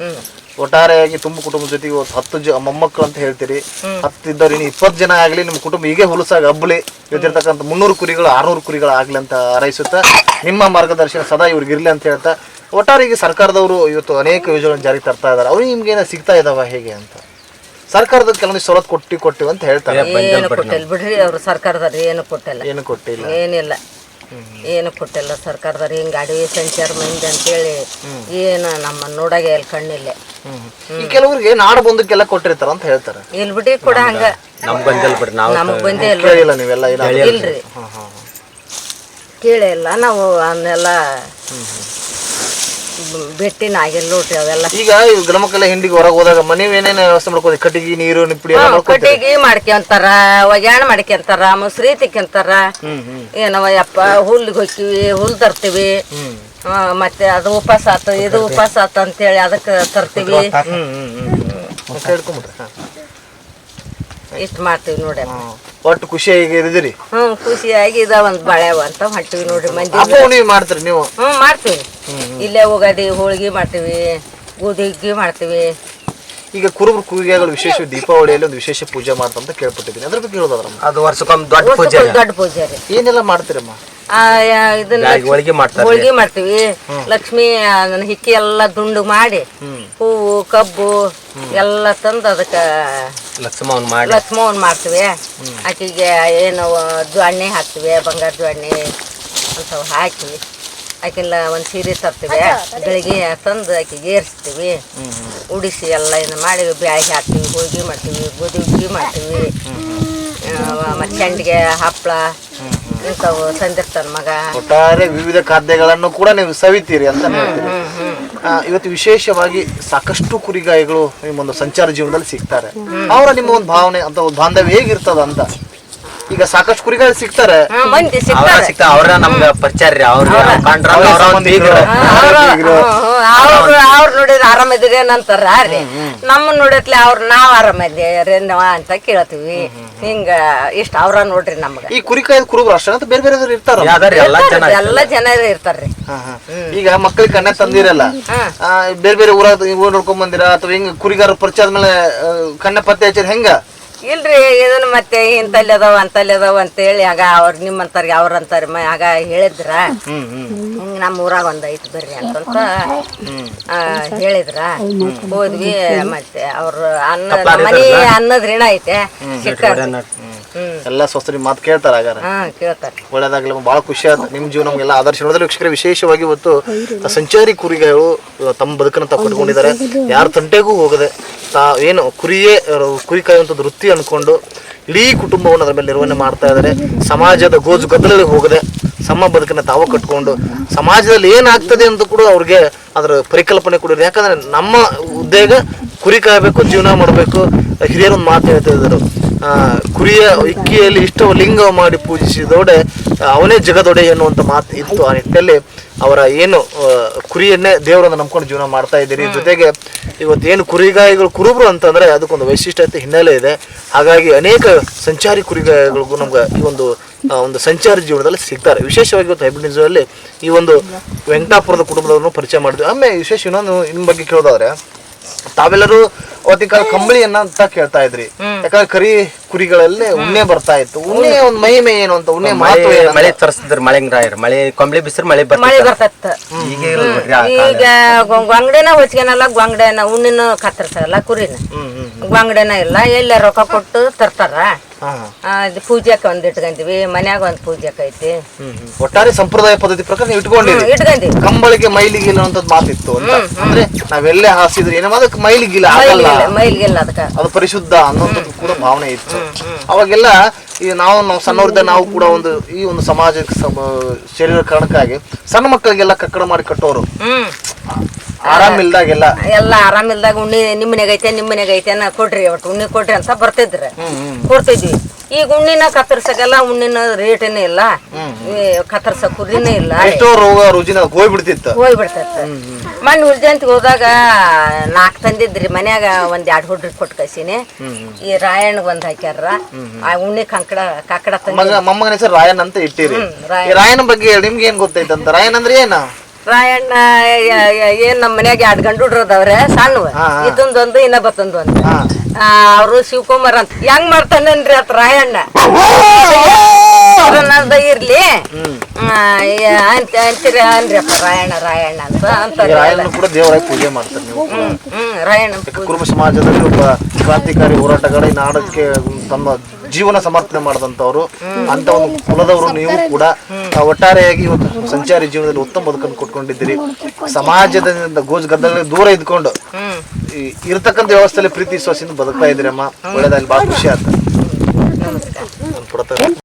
ಒಟ್ಟಾರೆಯಾಗಿ ತುಂಬ ಕುಟುಂಬದ ಜೊತೆಗೆ ಇವತ್ತು ಹತ್ತು ಜ ಮೊಮ್ಮಕ್ಕಳು ಅಂತ ಹೇಳ್ತೀರಿ. ಹತ್ತು ಇದ್ದವ್ರು ಇನ್ನು ಇಪ್ಪತ್ತು ಜನ ಆಗಲಿ ನಿಮ್ಮ ಕುಟುಂಬ ಹೀಗೆ ಹುಲಸಾಗಿ ಹಬ್ಬಲಿ. ಇವತ್ತಿರ್ತಕ್ಕಂಥ ಮುನ್ನೂರು ಕುರಿಗಳು ಆರ್ನೂರು ಕುರಿಗಳು ಆಗಲಿ ಅಂತ ಹಾರೈಸುತ್ತಾ ನಿಮ್ಮ ಮಾರ್ಗದರ್ಶನ ಸದಾ ಇವ್ರಿಗೆ ಇರ್ಲಿ ಅಂತ ಹೇಳ್ತಾ ಒಟ್ಟಾರೆ ಈಗ ಸರ್ಕಾರದವರು ಇವತ್ತು ಅನೇಕ ಯೋಜನೆಗಳನ್ನು ಜಾರಿಗೆ ತರ್ತಾ ಇದ್ದಾರೆ. ಅವ್ರಿಗೆ ನಿಮ್ಗೆ ಏನೋ ಸಿಗ್ತಾ ಇದಾವ ಹೇಗೆ ಅಂತ? ಸರ್ಕಾರದ ಕೆಲವೊಂದು ಸವಲತ್ತು ಕೊಟ್ಟಿ ಕೊಟ್ಟಿವಿ ಅಂತ ಹೇಳ್ತಾರೆ. ಏನು ಕೊಟ್ಟಿಲ್ಲ ಬಿಡ್ರಿ ಅವರು ಸರ್ಕಾರದವ್ರು ಏನು ಕೊಟ್ಟಿಲ್ಲ. ಏನು ಕೊಟ್ಟಿಲ್ಲ. ಏನಿಲ್ಲ. ಏನು ಕೊಟ್ಟಿಲ್ಲ ಸರ್ಕಾರದವ್ರು ಹಿಂಗೆ ಅಡವಿ ಸಂಚಾರ ಮಂದಿ ಅಂತೇಳಿ ಏನು ನಮ್ಮ ನೋಡಾಗೆ ಎಲ್ಲಿ ಕಣ್ಣಿಲ್ಲ ಈ ಕೆಲವರಿಗೆ ನಾಡ ಬಂದಕ್ಕೆಲ್ಲ ಕೊಟ್ಟಿರ್ತಾರ ಅಂತ ಹೇಳ್ತಾರೆ. ಇಲ್ಲಿ ಬಿಡ್ರಿ ಕೂಡ ಹಂಗ. ನಮ್ಗ್ ಬಂದಿಲ್ಲ ಬಿಡ್ರಿ ನಾವು ನಮಗ್ ಬಂದೇ ಇಲ್ಲ ಕೇಳಿಲ್ಲ ನೀವೆಲ್ಲ ಏನಾದ್ರು ಇಲ್ರಿ ಕೇಳೇ ಇಲ್ಲ ನಾವು ಅವನ್ನೆಲ್ಲ ಭೇಟಿನ ಆಗಿಲ್ಲ ನೋಡ್ರಿ ಅವೆಲ್ಲ. ಈಗ ಗಣಮಕ್ಕಳ ಹಿಂಡಿಗೆ ಹೊರಗೆ ಹೋದಾಗ ಮನೆ ಏನೇನು ವ್ಯವಸ್ಥೆ ಮಾಡ್ಕೋದು ಕಟ್ಟಿಗೆ ನೀರು ನಿಪ್ಪಡಿ ಕಟ್ಟಿಗೆ ಮಾಡ್ಕೊಂತಾರ ಒಗ್ಯಾಣ ಮಾಡ್ಕೊಂತಾರ ಮುಸ್ರಿ ತಿಕ್ಕಂತಾರ ಏನವ ಯಪ್ಪ ಹುಲ್ಲಿಗೆ ಹೋಕ್ಕಿವಿ ಹುಲ್ಲು ತರ್ತೀವಿ. ಮತ್ತೆ ಅದು ಉಪವಾಸ ಆತು ಇದು ಉಪವಾಸ ಆತು ಅಂತೇಳಿ ಅದಕ್ಕೆ ತರ್ತೀವಿ ಹ್ಮ್ ಹ್ಮ್ ಹ್ಮ್ ಮತ್ತೆ ಹೇಳ್ಕೊಂಬಿಟ್ರೆ ಹಾ. ಇಷ್ಟು ಮಾಡ್ತೀವಿ ನೋಡಿ. ಒಟ್ಟು ಖುಷಿಯಾಗಿ ಇದ್ದೀರಿ ಹ್ಮ್ ಖುಷಿಯಾಗಿ ಇದ ಒಂದ್ ಬಳೆವ ಅಂತ ಮಾಡ್ತೀವಿ ನೋಡ್ರಿ ಮಂದಿ. ಮಾಡ್ತೀರಿ ನೀವು? ಹ್ಮ್ ಮಾಡ್ತೀವಿ. ಇಲ್ಲೇ ಹೋಗದಿ ಹೋಳಿಗೆ ಮಾಡ್ತೀವಿ ಗೋಧಿಗೆ ಮಾಡ್ತೀವಿ. ಈಗ ಕುರುಬರು ಕುಗಿಗೆಗಳು ವಿಶೇಷ ದೀಪಾವಳಿಯಲ್ಲಿ ಒಂದು ವಿಶೇಷ ಪೂಜೆ ಮಾಡ್ತಂತ ಅಂತ ಕೇಳ್ಪಟ್ಟಿದ್ದೀನಿ. ಅದ್ರ ಬಗ್ಗೆ ಹೇಳೋದ್ರ ಅದು ವರ್ಷಕ್ಕೊಮ್ಮೆ ದೊಡ್ಡ ಪೂಜೆ ದೊಡ್ಡ ಪೂಜೆ ರೀ. ಏನೆಲ್ಲ ಮಾಡ್ತೀರಮ್ಮ? ಇದನ್ನ ಹೋಳಿಗೆ ಮಾಡ್ತಾರೆ. ಹೋಳಿಗೆ ಮಾಡ್ತೀವಿ. ಲಕ್ಷ್ಮಿ ಅದನ್ನ ಹಿಕ್ಕಿ ಎಲ್ಲ ದುಂಡು ಮಾಡಿ ಹೂವು ಕಬ್ಬು ಎಲ್ಲ ತಂದು ಅದಕ್ಕೆ ಲಕ್ಷ್ಮವ್ನ ಮಾಡಿ. ಲಕ್ಷ್ಮವನ್ ಮಾಡ್ತೀವಿ. ಆಕೆಗೆ ಏನು ಜ್ವಾಣ್ಣೆ ಹಾಕ್ತೀವಿ ಬಂಗಾರ ಜ್ವಾಣ್ಣೆ ಅಂಥವು ಹಾಕಿ ಆಕೆಲ್ಲ ಒಂದು ಸೀರೆ ತರ್ತೀವಿ. ಬೆಳಿಗ್ಗೆ ತಂದು ಆಕೆಗೆ ಏರಿಸ್ತೀವಿ. ಉಡಿಸಿ ಎಲ್ಲ ಇದನ್ನ ಮಾಡಿ ಬ್ಯಾಳಿ ಹಾಕ್ತೀವಿ ಹೋಳಿಗೆ ಮಾಡ್ತೀವಿ ಗೋಧಿ ಹುಗ್ಗಿ ಮಾಡ್ತೀವಿ. ಮತ್ತು ಸಂಡಿಗೆ ಹಪ್ಪಳ ಇಂಥವು ತಂದಿರ್ತಾನೆ ಮಗ. ಒಟ್ಟಾರೆ ವಿವಿಧ ಖಾದ್ಯಗಳನ್ನು ಕೂಡ ನೀವು ಸವಿತೀರಿ ಅಂತ ಹೇಳ್ತೀರಿ ಆ, ಇವತ್ತು ವಿಶೇಷವಾಗಿ ಸಾಕಷ್ಟು ಕುರಿಗಾಯಿಗಳು ನಿಮ್ಮೊಂದು ಸಂಚಾರ ಜೀವನದಲ್ಲಿ ಸಿಗ್ತಾರೆ. ಅವರ ನಿಮ್ಮ ಒಂದು ಭಾವನೆ ಅಂತ ಒಂದು ಬಾಂಧವ್ಯ ಹೇಗಿರ್ತದ ಅಂತ ಈಗ ಸಾಕಷ್ಟು ಕುರಿಗಳು ಸಿಗ್ತಾರೆ. ಹಾ, ಮಂದಿ ಅವ್ರ ಸಿಗ್ತಾರೆ. ಸಿಗ್ತಾವ ಅವ್ರ ನಮ್ಗ ಪರಿಚಯ ರೀ ಅವ್ರ ಕಂಡ್ರ ಅವ್ರ ಅವ್ರ ಒಂದ್ ಬೀಗ್ರು. ಅವ್ರು ಅವ್ರು ನೋಡಿದ್ರೆ ಆರಾಮದಿರಿ ಏನಂತಾರ. ರೀ. ನಮ್ಮ ನೋಡಿತ್ಲೆ ಅವ್ರು ನಾವ್ ಆರಾಮದಿರೇನವ ಅಂತ ಕೇಳ್ತೀವಿ. ಹಿಂಗ ಇಷ್ಟ ಅವ್ರ ನೋಡ್ರಿ ನಮ್ಗ. ಈ ಕುರಿಕಾಯ್ದ ಕುರುಬ್ರು ಅಷ್ಟೇ ಅಂತ ಬೇರೆ ಬೇರೆ ಇರ್ತಾರ? ಎಲ್ಲ ಎಲ್ಲಾ ಜನ ಎಲ್ಲ ಜನ ಇರ್ತಾರ್ರಿ. ಈಗ ಮಕ್ಕಳಿಗೆ ಕಣ್ಣ ತಂದಿರಲ್ಲ ಆ, ಬೇರೆ ಬೇರೆ ಊರ ಊರ್ ನೋಡ್ಕೊಂಡ್ ಬಂದಿರ? ಅಥವಾ ಹಿಂಗ ಕುರಿಗಾರ ಪರಿಚಯ ಆದ್ಮೇಲೆ ಕಣ್ಣ ಕಣ್ಣೆ ಪತ್ತೆ ಹಚ್ಚಿರ ಹೆಂಗ? ಇಲ್ರಿ ಇದನ್ನ ಮತ್ತೆ ಇಂತಲ್ಲಿ ಅದಾವ ಅಂತಲ್ಲಿ ಅದಾವ ಅಂತ ಹೇಳಿ ಆಗ ಅವ್ರ ನಿಮ್ಮಂತಾರಿಗೆ ಅವ್ರ ಅಂತಾರ ಆಗ ಹೇಳಿದ್ರ. ಹಿಂಗ ನಮ್ಮ ಊರಾಗ ಒಂದ್ ಐತಿ ಬರ್ರಿ ಅಂತಂತ ಆ, ಹೇಳಿದ್ರ. ಹೋದ್ವಿ ಮತ್ತೆ ಅವ್ರ ಅನ್ನ ಮನಿ ಅನ್ನದ ಋಣ ಐತೆ ಸಿಕ್ಕಾರ ಎಲ್ಲ ಸ್ವಸ್ಥರಿ ಮಾತು ಕೇಳ್ತಾರ ಆಗಾರ ಹಾ ಕೇಳ್ತಾರ. ಒಳ್ಳೇದಾಗ್ಲಿ ಬಹಳ ಖುಷಿ ಆಯ್ತು ನಿಮ್ಮ ಜೀವನ ಎಲ್ಲ ಆದರ್ಶ ನೋಡಿದ್ರೆ ವೀಕ್ಷಕರೇ ವಿಶೇಷವಾಗಿ ಇವತ್ತು ಸಂಚಾರಿ ಕುರಿಗಳು ತಮ್ಮ ಬದುಕನ್ನ ತಾವು ಕಟ್ಕೊಂಡಿದ್ದಾರೆ ಯಾರ ತಂಟೆಗೂ ಹೋಗದೆ ತಾ ಏನು ಕುರಿಯೇ ಕುರಿ ಕಾಯುವಂಥದ್ದು ವೃತ್ತಿ ಅನ್ಕೊಂಡು ಇಡೀ ಕುಟುಂಬವನ್ನು ಅದರ ಮೇಲೆ ನಿರ್ವಹಣೆ ಮಾಡ್ತಾ ಇದ್ದಾರೆ. ಸಮಾಜದ ಗೋಜು ಗದ್ದಲಲ್ಲಿ ಹೋಗದೆ ಸಮ ಬದುಕನ್ನು ತಾವು ಕಟ್ಕೊಂಡು ಸಮಾಜದಲ್ಲಿ ಏನಾಗ್ತದೆ ಅಂತ ಕೂಡ ಅವ್ರಿಗೆ ಅದರ ಪರಿಕಲ್ಪನೆ ಕೂಡ. ಇದೆ. ಯಾಕಂದ್ರೆ ನಮ್ಮ ಉದ್ಯೋಗ ಕುರಿ ಕಾಯಬೇಕು, ಜೀವನ ಮಾಡಬೇಕು. ಹಿರಿಯರೊಂದು ಮಾತು ಹೇಳ್ತಾ ಇದ್ದಾರೆ. ಕುರಿಯ ಇಕ್ಕಿಯಲ್ಲಿ ಇಷ್ಟು ಲಿಂಗ ಮಾಡಿ ಪೂಜಿಸಿದೋಡೆ ಅವನೇ ಜಗದೊಡೆ ಎನ್ನುವಂಥ ಮಾತು ಇತ್ತು. ಆ ನಿಟ್ಟಿನಲ್ಲಿ ಅವರ ಏನು ಕುರಿಯನ್ನೇ ದೇವರನ್ನು ನಂಬ್ಕೊಂಡು ಜೀವನ ಮಾಡ್ತಾ ಇದ್ದೀರಿ. ಜೊತೆಗೆ ಇವತ್ತು ಏನು ಕುರಿಗಾಯಿಗಳು ಕುರುಬರು ಅಂತಂದ್ರೆ ಅದಕ್ಕೊಂದು ವೈಶಿಷ್ಟ್ಯತೆ ಹಿನ್ನೆಲೆ ಇದೆ. ಹಾಗಾಗಿ ಅನೇಕ ಸಂಚಾರಿ ಕುರಿಗಾಯಿಗಳಿಗೂ ನಮ್ಗೆ ಈ ಒಂದು ಒಂದು ಸಂಚಾರಿ ಜೀವನದಲ್ಲಿ ಸಿಗ್ತಾರೆ. ವಿಶೇಷವಾಗಿ ಇವತ್ತು ಹೈಬ್ರಿಡ್ ಈ ಒಂದು ವೆಂಕಟಾಪುರದ ಕುಟುಂಬದವ್ರನ್ನು ಪರಿಚಯ ಮಾಡಿದ್ವಿ. ಆಮೇಲೆ ವಿಶೇಷ ಇನ್ನೊಂದು, ಇನ್ ಬಗ್ಗೆ ಕೇಳೋದಾದ್ರೆ ತಾವೆಲ್ಲರೂ ಅವತ್ತಿನ ಕಾಲ ಕಂಬಳಿಯನ್ನ ಅಂತ ಕೇಳ್ತಾ ಇದ್ರಿ. ಯಾಕಂದ್ರೆ ಕರಿ ಕುರಿಗಳಲ್ಲಿ ಉಣ್ಣೆ ಬರ್ತಾ ಇತ್ತು. ಉಣ್ಣೆ ಒಂದು ಮಹಿಮೆ ಏನು ಅಂತ ಉಣ್ಣೆ ಅಂತ? ಮಳೆ ತರಿಸಿದ್ರು ಮಳೆ ರಾಯರ್ ಮಳೆ ಕೊಂಬ್ಳಿ ಬಿಸಿರು ಮಳೆ ಮಳೆ ಬರ್ತಿತ್ತು. ಬರ್ತತ್ತ ಈಗ ಗೊಂಗಡೆನ ಹೊಚ್ಕೊನಲ್ಲ ಗೊಂಗಡೆನ ಉಣ್ಣಿನ ಕತ್ತರಿಸಲ್ಲ ಕುರಿನ. ಹ್ಮ್. ಹ್ಮ್ ಗೊಂಗಡೆನ ಇಲ್ಲ ಎಲ್ಲ ರೊಕ್ಕ ಕೊಟ್ಟು ತರ್ತಾರ. ಆ, ಇದು ಪೂಜೆಗೆ ಒಂದ್ ಇಟ್ಕೊಂತೀವಿ ಮನ್ಯಾಗ ಒಂದ್ ಪೂಜೆಕ್ ಐತಿ. ಒಟ್ಟಾರೆ ಸಂಪ್ರದಾಯ ಪದ್ಧತಿ ಪ್ರಕಾರ ನೀವು ಇಟ್ಕೊಂಡಿರಿ. ಇಟ್ಕೊಂತೀವಿ ಕಂಬಳಿಗೆ ಮೈಲಿಗೆ ಇಲ್ಲ ಅಂತ ಮಾತಿತ್ತು ಅಂತ. ಅಂದ್ರೆ ನಾವೆಲ್ಲೇ ಹಾಸಿದ್ರೆ ಏನೋ ಅದಕ್ಕೆ ಮೈಲಿಗಿಲ್ಲ ಆಗಲ್ಲ. ಮೈಲಿಗಿಲ್ಲ ಮೈಲಿಗಿಲ್ಲ ಅದಕ್ಕೆ. ಅದು ಪರಿಶುದ್ಧ ಅನ್ನೋಂಥದ್ದು ಕೂಡ ಭಾವನೆ ಇತ್ತು. ಅವಾಗೆಲ್ಲ ಈ ನಾವು ನಾವು ಸಣ್ಣವ್ರದ್ದ ನಾವು ಕೂಡ ಒಂದು ಈ ಒಂದು ಸಮಾಜಕ್ಕೆ ಸಮ- ಶರೀರ ಕಾರಣಕ್ಕಾಗಿ ಸಣ್ಣ ಮಕ್ಕಳಿಗೆಲ್ಲ ಕಕ್ಕಡ ಮಾಡಿ ಕಟ್ಟೋರು. ಹ್ಮ್. ಆರಾಮಿಲ್ದಾಗೆಲ್ಲ ಎಲ್ಲ ಆರಾಮಿಲ್ದಾಗ ಉಣ್ಣಿ ನಿಮ್ಮ ಮನೆಗ್ ಐತೆ ನಿಮ್ಮ ಮನೆಗ್ ಐತೆ ಕೊಡ್ರಿ ಒಟ್ಟು ಉಣ್ಣಿ ಕೊಡ್ರಿ ಅಂತ ಬರ್ತಿದ್ರ. ಕೊಡ್ತಿದ್ವಿ. ಈಗ ಉಣ್ಣಿನ ಕತ್ತರ್ಸಕ್ಕೆಲ್ಲ ಉಣ್ಣಿನ ರೇಟೇನೇ ಇಲ್ಲ. ಕತ್ತರ್ಸ ಕುರಿನೇ ಇಲ್ಲ. ಎಷ್ಟೋ ರೋಗ ರುಜಿನ ಹೋಗ್ಬಿಡ್ತಿತ್ತು ಹೋಗ್ಬಿಡ್ತೈತೆ ಮಣ್ಣು ಹುಡ್ಜಂತಿಗೆ ಹೋದಾಗ ನಾಲ್ಕು ತಂದಿದ್ರಿ ಮನ್ಯಾಗ ಒಂದ್ ಎರಡು ಹುಡ್ರಿ ಕೊಟ್ಟು ಕಸಿನಿ ಈ ರಾಯಣ್ಣ ಒಂದ್ ಹಾಕ್ಯಾರ ಆ ಉಣ್ಣಿ ಕಂಕಡ ಕಾಕಡ ಮಮ್ಮನ ಮೊಮ್ಮಗನ ಹೆಸರು ರಾಯಣ್ಣ ಅಂತ ಇಟ್ಟಿರಿ. ರಾಯನ ಬಗ್ಗೆ ನಿಮ್ಗೆ ಏನ್ ಗೊತ್ತೈತಂತ? ರಾಯನ್ ಅಂದ್ರೆ ಏನ? ರಾಯಣ್ಣ ಏನ್ ನಮ್ಮ ಮನ್ಯಾಗ ಎರಡು ಗಂಡು ಹುಡ್ರದವ್ರೆ ಸಣ್ಣವ ಇದೊಂದೊಂದು ಇನ್ನ ಬತ್ತೊಂದು ಒಂದು. ಅವರು ಶಿವಕುಮಾರ್ ಅಂತ. ಹೆಂಗ್ ಮಾಡ್ತಾನೇನ್ರಿ ಅತ್ ರಾಯಣ್ಣ? ಇರ್ಲಿ. ಅಂತ ಅಂತೀರಿ ಅನ್ರಿಪ್ಪ ರಾಯಣ್ಣ ರಾಯಣ್ಣ ಅಂತ ಅಂತ ಕೂಡ ದೇವರ ಪೂಜೆ ಮಾಡ್ತಾರೆ ನೀವು. ಹ್ಮ್ ರಾಯಣ್ಣ ಕುರುಬ ಸಮಾಜದಲ್ಲಿ ಒಬ್ಬ ಕ್ರಾಂತಿಕಾರಿ ಹೋರಾಟಗಾರ ನಾಡಕ್ಕೆ ತಮ್ಮ ಜೀವನ ಸಮರ್ಪಣೆ ಮಾಡಿದಂಥವ್ರು ಅಂತ ಒಂದು ಕುಲದವರು ನೀವು ಕೂಡ ಒಟ್ಟಾರೆಯಾಗಿ ಇವತ್ತು ಸಂಚಾರಿ ಜೀವನದಲ್ಲಿ ಉತ್ತಮ ಬದುಕನ್ನು ಕೊಟ್ಕೊಂಡಿದ್ದೀರಿ. ಸಮಾಜದಿಂದ ಗೋಜ್ ಗದ್ದಲ ದೂರ ಇದ್ಕೊಂಡು ಇರತಕ್ಕಂಥ ವ್ಯವಸ್ಥೆಯಲ್ಲಿ ಪ್ರೀತಿ ವಿಶ್ವಾಸದಿಂದ ಬದುಕ್ತಾ ಇದ್ದೀರಮ್ಮ. ಒಳ್ಳೇದಾಗಲಿ ಬಹಳ ಖುಷಿ ಆಯ್ತು